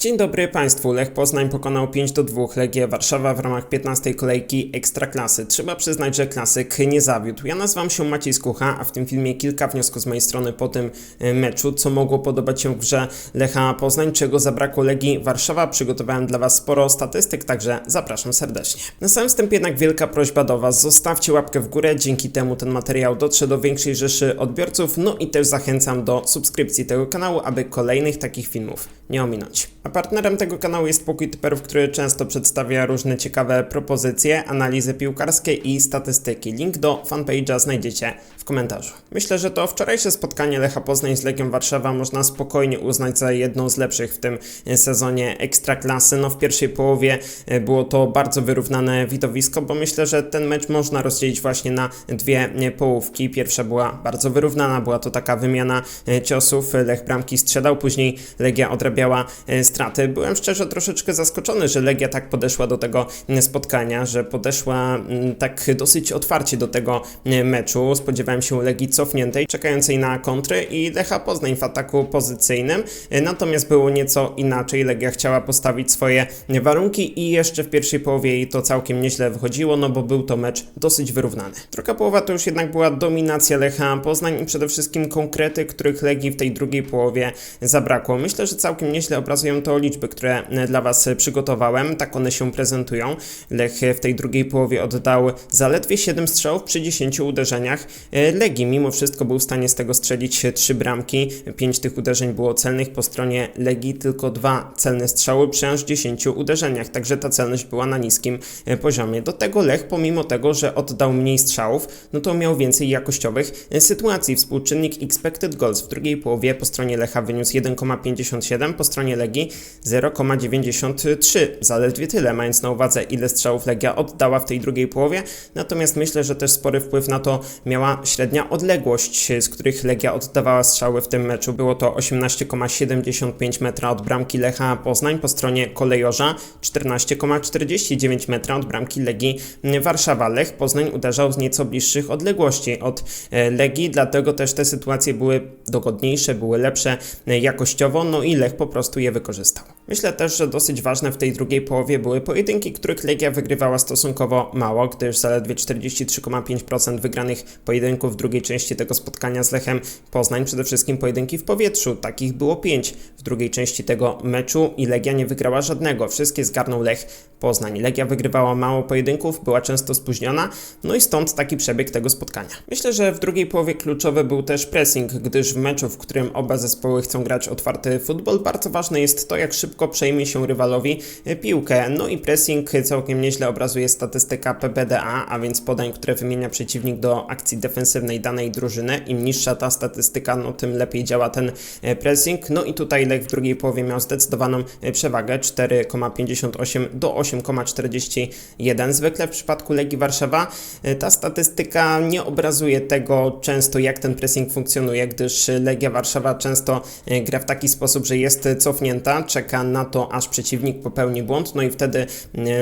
Dzień dobry Państwu. Lech Poznań pokonał 5 do 2 Legię Warszawa w ramach 15 kolejki Ekstraklasy. Trzeba przyznać, że klasyk nie zawiódł. Ja nazywam się Maciej Skucha, a w tym filmie kilka wniosków z mojej strony po tym e, meczu, co mogło podobać się w grze Lecha Poznań, czego zabrakło Legii Warszawa. Przygotowałem dla Was sporo statystyk, także zapraszam serdecznie. Na samym wstępie jednak wielka prośba do Was. Zostawcie łapkę w górę, dzięki temu ten materiał dotrze do większej rzeszy odbiorców, no i też zachęcam do subskrypcji tego kanału, aby kolejnych takich filmów nie ominąć. Partnerem tego kanału jest Pokój Typerów, który często przedstawia różne ciekawe propozycje, analizy piłkarskie i statystyki. Link do fanpage'a znajdziecie w komentarzu. Myślę, że to wczorajsze spotkanie Lecha Poznań z Legią Warszawa można spokojnie uznać za jedną z lepszych w tym sezonie Ekstraklasy. No w pierwszej połowie e, było to bardzo wyrównane widowisko, bo myślę, że ten mecz można rozdzielić właśnie na dwie e, połówki. Pierwsza była bardzo wyrównana, była to taka wymiana e, ciosów. Lech bramki strzelał, później Legia odrabiała e, straty. Byłem szczerze troszeczkę zaskoczony, że Legia tak podeszła do tego mm, spotkania, że podeszła mm, tak dosyć otwarcie do tego mm, meczu. Spodziewałem się Legii cofniętej, czekającej na kontry i Lecha Poznań w ataku pozycyjnym. E, Natomiast było nieco inaczej. Legia chciała postawić swoje warunki i jeszcze w pierwszej połowie jej to całkiem nieźle wychodziło, no bo był to mecz dosyć wyrównany. Druga połowa to już jednak była dominacja Lecha Poznań i przede wszystkim konkrety, których Legii w tej drugiej połowie zabrakło. Myślę, że całkiem nieźle obrazują to liczby, które e, dla Was przygotowałem. Tak one się prezentują. Lech w tej drugiej połowie oddał zaledwie 7 strzałów przy 10 uderzeniach. E, Legii mimo wszystko był w stanie z tego strzelić 3 bramki. 5 tych uderzeń było celnych po stronie Legii, tylko dwa celne strzały przy aż 10 uderzeniach. Także ta celność była na niskim e, poziomie. Do tego Lech, pomimo tego, że oddał mniej strzałów, no to miał więcej jakościowych e, sytuacji. Współczynnik expected goals w drugiej połowie po stronie Lecha wyniósł 1,57, po stronie Legii 0,93. Zaledwie tyle, mając na uwadze ile strzałów Legia oddała w tej drugiej połowie. Natomiast myślę, że też spory wpływ na to miała średnia odległość, z których Legia oddawała strzały w tym meczu. Było to 18,75 metra od bramki Lecha Poznań po stronie kolejorza, 14,49 metra od bramki Legii Warszawa. Lech Poznań uderzał z nieco bliższych odległości od e, Legii, dlatego też te sytuacje były dogodniejsze, były lepsze e, jakościowo, no i Lech po prostu je wykorzystał. Myślę też, że dosyć ważne w tej drugiej połowie były pojedynki, których Legia wygrywała stosunkowo mało, gdyż zaledwie 43,5% wygranych pojedynków w drugiej części tego spotkania z Lechem Poznań, przede wszystkim pojedynki w powietrzu, takich było 5 w drugiej części tego meczu i Legia nie wygrała żadnego, wszystkie zgarnął Lech Poznań. Legia wygrywała mało pojedynków, była często spóźniona, no i stąd taki przebieg tego spotkania. Myślę, że w drugiej połowie kluczowy był też pressing, gdyż w meczu, w którym oba zespoły chcą grać otwarty futbol, bardzo ważne jest to, jak szybko przejmie się rywalowi e, piłkę. No i pressing całkiem nieźle obrazuje statystyka PBDA, a więc podań, które wymienia przeciwnik do akcji defensywnej danej drużyny. Im niższa ta statystyka, no tym lepiej działa ten e, pressing. No i tutaj Lech w drugiej połowie miał zdecydowaną e, przewagę 4,58 do 8,41. Zwykle w przypadku Legii Warszawa ta statystyka nie obrazuje tego często, jak ten pressing funkcjonuje, gdyż Legia Warszawa często gra w taki sposób, że jest cofnięta, czeka na to, aż przeciwnik popełni błąd, no i wtedy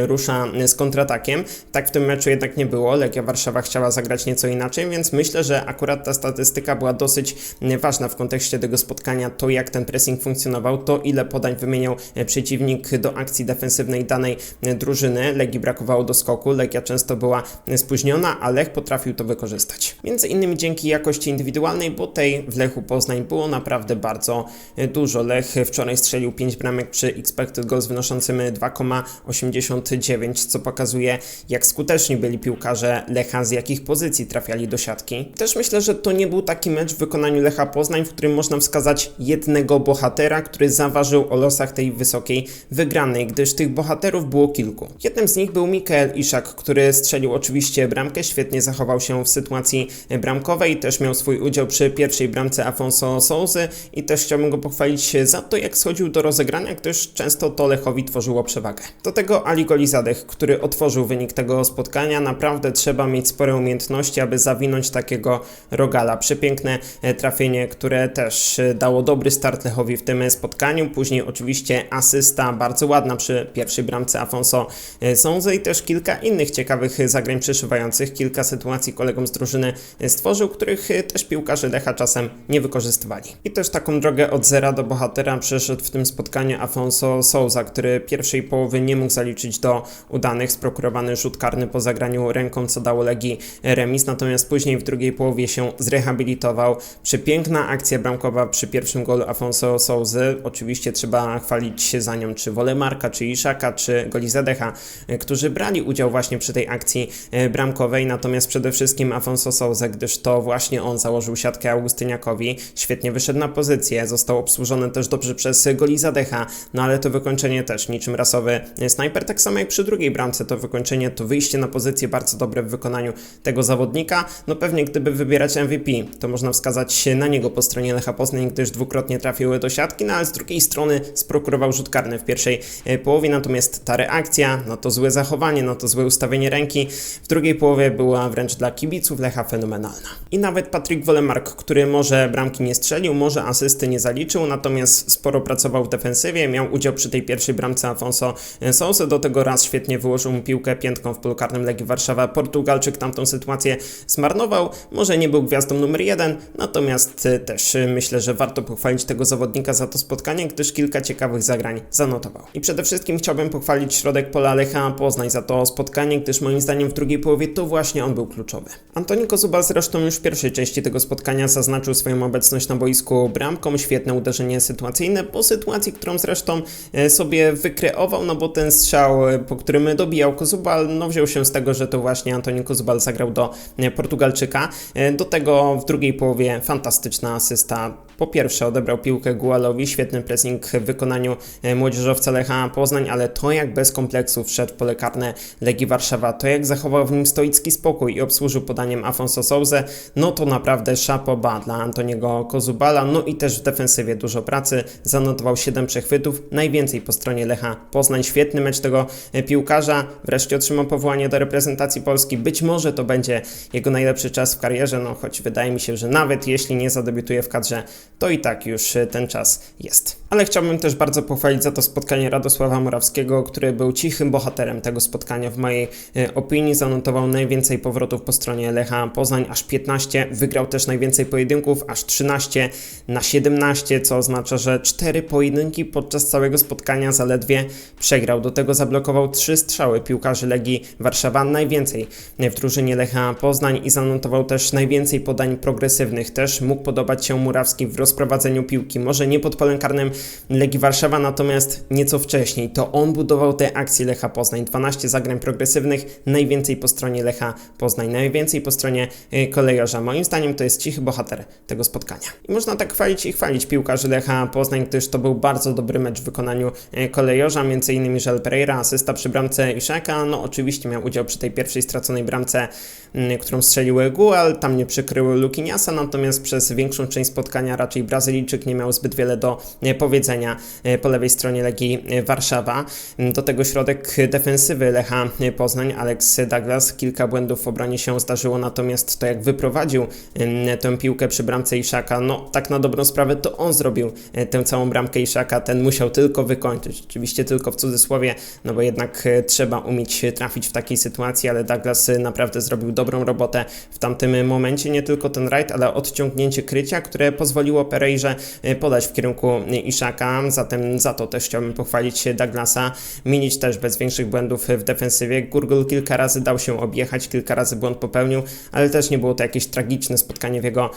rusza z kontratakiem. Tak w tym meczu jednak nie było. Legia Warszawa chciała zagrać nieco inaczej, więc myślę, że akurat ta statystyka była dosyć ważna w kontekście tego spotkania. To, jak ten pressing funkcjonował, to ile podań wymieniał przeciwnik do akcji defensywnej danej drużyny. Legii brakowało do skoku, Legia często była spóźniona, a Lech potrafił to wykorzystać. Między innymi dzięki jakości indywidualnej, bo tej w Lechu Poznań było naprawdę bardzo dużo. Lech wczoraj strzelił 5 bramek przy expected goals wynoszącym 2,89, co pokazuje jak skuteczni byli piłkarze Lecha, z jakich pozycji trafiali do siatki. Też myślę, że to nie był taki mecz w wykonaniu Lecha Poznań, w którym można wskazać jednego bohatera, który zaważył o losach tej wysokiej wygranej, gdyż tych bohaterów było kilku. Jednym z nich był Mikael Iszak, który strzelił oczywiście bramkę, świetnie zachował się w sytuacji bramkowej, też miał swój udział przy pierwszej bramce Afonso Souzy i też chciałbym go pochwalić za to, jak schodził do rozegrania, gdyż często to Lechowi tworzyło przewagę. Do tego Ali Golizadech, który otworzył wynik tego spotkania, naprawdę trzeba mieć spore umiejętności, aby zawinąć takiego rogala. Przepiękne e, trafienie, które też e, dało dobry start Lechowi w tym spotkaniu. Później oczywiście asysta bardzo ładna przy pierwszej bramce Afonso e, Sonze i też kilka innych ciekawych zagrań przeszywających. Kilka sytuacji kolegom z drużyny stworzył, których też piłkarze Lecha czasem nie wykorzystywali. I też taką drogę od zera do bohatera przeszedł w tym spotkaniu spotkanie Afonso Souza, który pierwszej połowy nie mógł zaliczyć do udanych, sprokurowany rzut karny po zagraniu ręką, co dało Legii remis, natomiast później w drugiej połowie się zrehabilitował. Przepiękna akcja bramkowa przy pierwszym golu Afonso Souzy. Oczywiście trzeba chwalić się za nią, czy Wolemarka, czy Iszaka, czy Golizadecha, którzy brali udział właśnie przy tej akcji e, bramkowej, natomiast przede wszystkim Afonso Souza, gdyż to właśnie on założył siatkę Augustyniakowi, świetnie wyszedł na pozycję, został obsłużony też dobrze przez Golizadecha, no ale to wykończenie też niczym rasowy snajper, tak samo jak przy drugiej bramce, to wykończenie, to wyjście na pozycję bardzo dobre w wykonaniu tego zawodnika, no pewnie gdyby wybierać MVP, to można wskazać się na niego po stronie Lecha Poznań, gdyż dwukrotnie trafiły do siatki, no ale z drugiej strony sprokurował rzut karny w pierwszej e, połowie, natomiast ta reakcja, no to złe zachowanie, no to złe ustawienie ręki, w drugiej połowie była wręcz dla kibiców Lecha fenomenalna. I nawet Patryk Wolemark, który może bramki nie strzelił, może asysty nie zaliczył, natomiast sporo pracował w defensywie, miał udział przy tej pierwszej bramce Afonso Sousa, do tego raz świetnie wyłożył mu piłkę piętką w polu karnym Legii Warszawa. Portugalczyk tamtą sytuację zmarnował, może nie był gwiazdą numer jeden, natomiast e, też e, myślę, że warto pochwalić tego zawodnika za to spotkanie, gdyż kilka ciekawych zagrań zanotował. I przede wszystkim chciałbym pochwalić środek pola Lecha Poznań za to spotkanie, gdyż moim zdaniem w drugiej połowie to właśnie on był kluczowy. Antoni Kozubal zresztą już w pierwszej części tego spotkania zaznaczył swoją obecność na boisku bramką, świetne uderzenie sytuacyjne po sytuacji, którą zresztą e, sobie wykreował, no bo ten strzał, e, po którym dobijał Kozubal, no wziął się z tego, że to właśnie Antoni Kozubal zagrał do e, Portugalczyka. Do tego w drugiej połowie fantastyczna asysta. Po pierwsze odebrał piłkę Gualowi, świetny pressing w wykonaniu młodzieżowca Lecha Poznań, ale to jak bez kompleksów wszedł w pole karne Legii Warszawa, to jak zachował w nim stoicki spokój i obsłużył podaniem Afonso Souze, no to naprawdę szapoba dla Antoniego Kozubala, no i też w defensywie dużo pracy, zanotował 7 przechwytów, najwięcej po stronie Lecha Poznań, świetny mecz tego e, piłkarza, wreszcie otrzymał powołanie do reprezentacji Polski, być może to będzie jego najlepszy czas w karierze, no choć wydaje mi się, że nawet jeśli nie zadebiutuje w kadrze, to i tak już e, ten czas jest. Ale chciałbym też bardzo pochwalić za to spotkanie Radosława Morawskiego, który był cichym bohaterem tego spotkania. W mojej e, opinii, zanotował najwięcej powrotów po stronie Lecha Poznań, aż 15, wygrał też najwięcej pojedynków, aż 13 na 17, co oznacza, że 4 pojedynki podczas całego spotkania zaledwie przegrał. Do tego zablokował 3 strzały piłkarzy Legii Warszawa, najwięcej w drużynie Lecha Poznań i zanotował też najwięcej podań progresywnych. Też mógł podobać się Murawski w rozprowadzeniu piłki, może nie pod polem karnym Legii Warszawa, natomiast nieco wcześniej. To on budował te akcje Lecha Poznań. 12 zagrań progresywnych, najwięcej po stronie Lecha Poznań, najwięcej po stronie y, kolejorza. Moim zdaniem to jest cichy bohater tego spotkania. I można tak chwalić i chwalić piłkarzy Lecha Poznań, gdyż to był bardzo dobry mecz w wykonaniu y, kolejorza, innymi Żel Pereira, asysta przy bramce Iszaka, no oczywiście miał udział przy tej pierwszej straconej bramce, którą strzelił Gual, tam nie przykrył Lukiniasa, natomiast przez większą część spotkania raczej Brazylijczyk nie miał zbyt wiele do y, powiedzenia y, po lewej stronie Legii Warszawa. Do tego środek defensywy Lecha Poznań, Alex Douglas, kilka błędów w obronie się zdarzyło, natomiast to jak wyprowadził tę piłkę przy bramce Iszaka, no tak na dobrą sprawę to on zrobił tę całą bramkę Iszaka, ten musiał tylko wykończyć, oczywiście tylko w cudzysłowie, no bo jednak y, trzeba umieć trafić w takiej sytuacji, ale Douglas y, naprawdę zrobił dobrą robotę w tamtym momencie, nie tylko ten rajd, ale odciągnięcie krycia, które pozwoliło Pereirze y, podać w kierunku Iszaka, zatem za to też chciałbym pochwalić Douglasa, Minić też bez większych błędów w defensywie, Gurgul kilka razy dał się objechać, kilka razy błąd popełnił, ale też nie było to jakieś tragiczne spotkanie w jego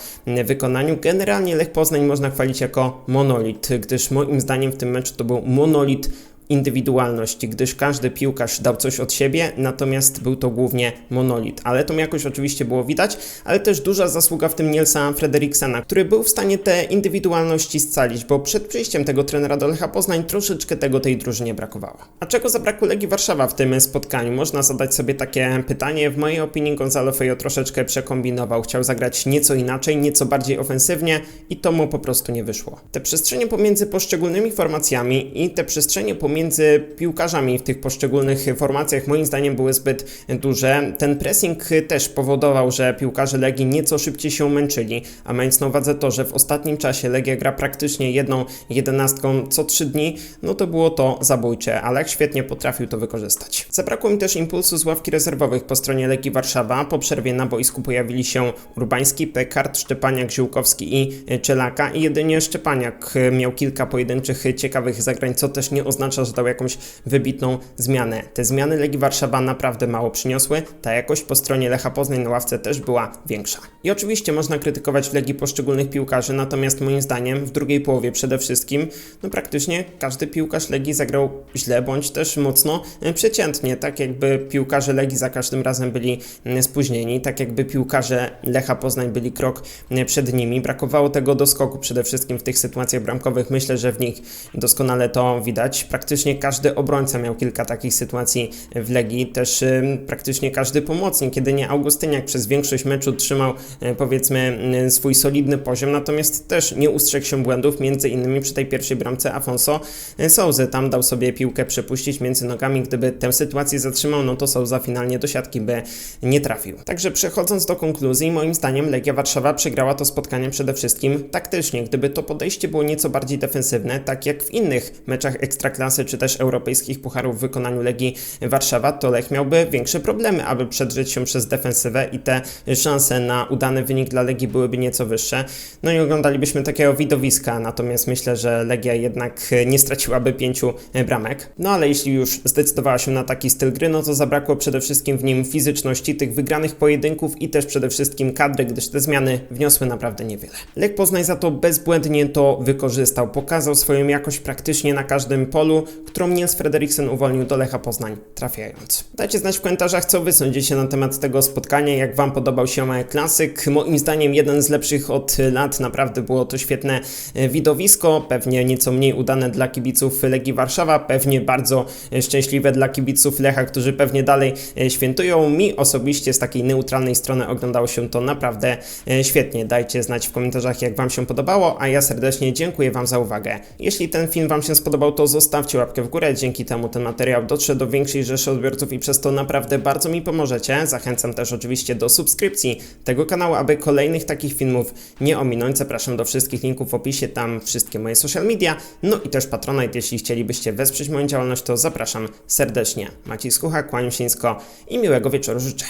wykonaniu. Generalnie Lech Poznań można chwalić jako monolit, gdyż moim zdaniem w tym meczu to był monolit indywidualności, gdyż każdy piłkarz dał coś od siebie, natomiast był to głównie monolit. Ale to jakoś oczywiście było widać, ale też duża zasługa w tym Nielsa Frederiksena, który był w stanie te indywidualności scalić, bo przed przyjściem tego trenera do Lecha Poznań troszeczkę tego tej drużynie brakowało. A czego zabrakło Legii Warszawa w tym spotkaniu? Można zadać sobie takie pytanie. W mojej opinii Gonzalo Fejo troszeczkę przekombinował. Chciał zagrać nieco inaczej, nieco bardziej ofensywnie i to mu po prostu nie wyszło. Te przestrzenie pomiędzy poszczególnymi formacjami i te przestrzenie pomiędzy pomiędzy piłkarzami w tych poszczególnych formacjach moim zdaniem były zbyt duże. Ten pressing też powodował, że piłkarze Legii nieco szybciej się męczyli, a mając na uwadze to, że w ostatnim czasie Legia gra praktycznie jedną jedenastką co trzy dni, no to było to zabójcze, ale świetnie potrafił to wykorzystać. Zabrakło mi też impulsu z ławki rezerwowych po stronie Legii Warszawa. Po przerwie na boisku pojawili się Urbański, Pekart, Szczepaniak, Ziółkowski i Czelaka i jedynie Szczepaniak miał kilka pojedynczych ciekawych zagrań, co też nie oznacza, że dał jakąś wybitną zmianę. Te zmiany Legii Warszawa naprawdę mało przyniosły, ta jakość po stronie Lecha Poznań na ławce też była większa. I oczywiście można krytykować w Legii poszczególnych piłkarzy, natomiast moim zdaniem w drugiej połowie przede wszystkim, no praktycznie każdy piłkarz Legii zagrał źle, bądź też mocno e, przeciętnie, tak jakby piłkarze Legii za każdym razem byli spóźnieni, tak jakby piłkarze Lecha Poznań byli krok przed nimi. Brakowało tego doskoku przede wszystkim w tych sytuacjach bramkowych. Myślę, że w nich doskonale to widać. Praktycznie każdy obrońca miał kilka takich sytuacji w Legii, też praktycznie każdy pomocnik, kiedy nie Augustyniak przez większość meczu trzymał e, powiedzmy swój solidny poziom, natomiast też nie ustrzegł się błędów, między innymi przy tej pierwszej bramce Afonso Souzy. Tam dał sobie piłkę przepuścić między nogami, gdyby tę sytuację zatrzymał, no to Souza finalnie do siatki by nie trafił. Także przechodząc do konkluzji, moim zdaniem Legia Warszawa przegrała to spotkanie przede wszystkim taktycznie. Gdyby to podejście było nieco bardziej defensywne, tak jak w innych meczach ekstraklasy czy też europejskich pucharów w wykonaniu Legii Warszawa, to Lech miałby większe problemy, aby przedrzeć się przez defensywę i te szanse na udany wynik dla Legii byłyby nieco wyższe. No i oglądalibyśmy takiego widowiska, natomiast myślę, że Legia jednak nie straciłaby pięciu bramek. No ale jeśli już zdecydowała się na taki styl gry, no to zabrakło przede wszystkim w nim fizyczności, tych wygranych pojedynków i też przede wszystkim kadry, gdyż te zmiany wniosły naprawdę niewiele. Lech Poznań za to bezbłędnie to wykorzystał, pokazał swoją jakość praktycznie na każdym polu, którą Niels Frederiksen uwolnił do Lecha Poznań, trafiając. Dajcie znać w komentarzach, co wy sądzicie na temat tego spotkania, jak wam podobał się klasyk. Moim zdaniem jeden z lepszych od lat, naprawdę było to świetne e, widowisko, pewnie nieco mniej udane dla kibiców Legii Warszawa, pewnie bardzo e, szczęśliwe dla kibiców Lecha, którzy pewnie dalej e, świętują. Mi osobiście z takiej neutralnej strony oglądało się to naprawdę świetnie. Dajcie znać w komentarzach, jak Wam się podobało, a ja serdecznie dziękuję Wam za uwagę. Jeśli ten film Wam się spodobał, to zostawcie łapkę w górę. Dzięki temu ten materiał dotrze do większej rzeszy odbiorców i przez to naprawdę bardzo mi pomożecie. Zachęcam też oczywiście do subskrypcji tego kanału, aby kolejnych takich filmów nie ominąć. Zapraszam do wszystkich linków w opisie, tam wszystkie moje social media, no i też Patronite, jeśli chcielibyście wesprzeć moją działalność, to zapraszam serdecznie. Maciej Skucha, kłaniam się nisko i miłego wieczoru życzę.